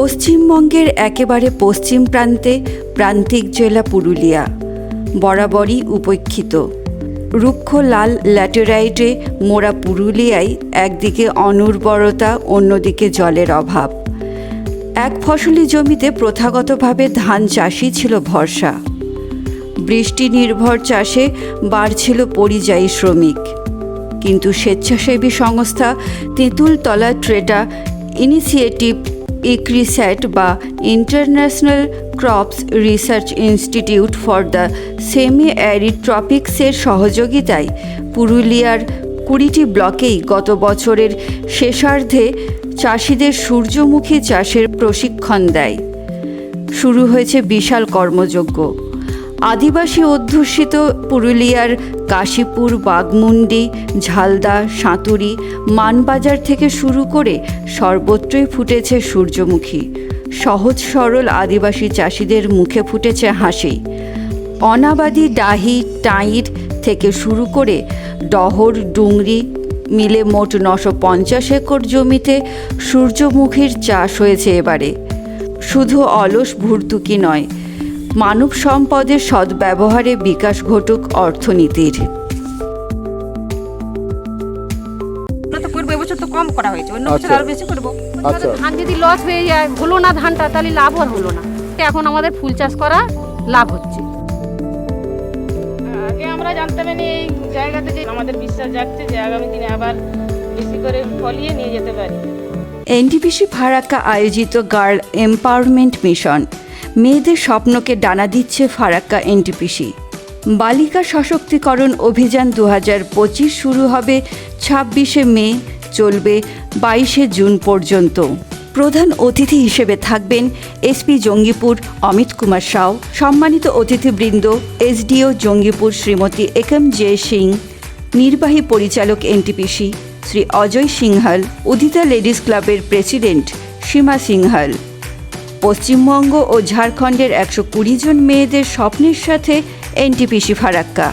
পশ্চিমবঙ্গের একেবারে পশ্চিম প্রান্তে প্রান্তিক জেলা পুরুলিয়া, বরাবরই উপেক্ষিত। রুক্ষ লাল ল্যাটেরাইটে মোড়া পুরুলিয়ায় একদিকে অনুর্বরতা, অন্যদিকে জলের অভাব। এক ফসলি জমিতে প্রথাগতভাবে ধান চাষই ছিল ভরসা। বৃষ্টি নির্ভর চাষে বাড়ছিল পরিযায়ী শ্রমিক। কিন্তু স্বেচ্ছাসেবী সংস্থা তেঁতুলতলা ট্রেটা ইনিশিয়েটিভ ইক্রিস্যাট বা international crops research institute for the semi arid ট্রপিক্সের সহযোগিতায় পুরুলিয়ার কুড়িটি ব্লকেই গত বছরের শেষার্ধে চাষিদের সূর্যমুখী চাষের প্রশিক্ষণ দেয়। শুরু হয়েছে বিশাল কর্মযজ্ঞ। আদিবাসী অধ্যুষিত পুরুলিয়ার কাশীপুর, বাগমুন্ডি, ঝালদা, সাঁতুরি, মানবাজার থেকে শুরু করে সর্বত্রই ফুটেছে সূর্যমুখী। সহজ সরল আদিবাসী চাষিদের মুখে ফুটেছে হাসি। অনাবাদী ডাহি, টাইর থেকে শুরু করে ডহর, ডুংরি মিলে মোট নশো পঞ্চাশ একর জমিতে সূর্যমুখীর চাষ হয়েছে এবারে। শুধু অলস ভর্তুকি নয় মানব সম্পদের সদ্ব্যবহারে বিকাশ ঘটুক অর্থনীতির। তো কম করা হয়েছে। অন্য বছর আচ্ছা। আরও বেশি করব। আচ্ছা। ধান যদি লস হয়ে যায় হলো না ধানটা তাহলে লাভ আর হলো না। এখন আমাদের ফুল চাষ করা লাভ হচ্ছে। আগে আমরা জানতাম না এই জায়গাতে যে আমাদের বিশ্বাস জাগছে যে আগামী দিনে আবার বেশি করে ফলিয়ে নিয়ে যেতে পারি। এনটিপিসি ফারাক্কা আয়োজিত গার্ল এম্পাওয়ারমেন্ট মিশন মেয়েদের স্বপ্নকে ডানা দিচ্ছে ফারাক্কা এনটিপিসি। বালিকা সশক্তিকরণ অভিযান দু পঁচিশ শুরু হবে ছাব্বিশে মে, চলবে বাইশে জুন পর্যন্ত। প্রধান অতিথি হিসেবে থাকবেন এসপি জঙ্গিপুর অমিত কুমার সাউ, সম্মানিত অতিথিবৃন্দ এসডিও জঙ্গিপুর শ্রীমতী একম জে সিং, নির্বাহী পরিচালক এনটিপিসি শ্রী অজয় সিংহাল, উদিতা লেডিস ক্লাবের প্রেসিডেন্ট সীমা সিংহাল। পশ্চিমবঙ্গ ও ঝাড়খণ্ডের একশো কুড়ি জন মেয়েদের স্বপ্নের সাথে এনটিপিসি ফারাক্কা।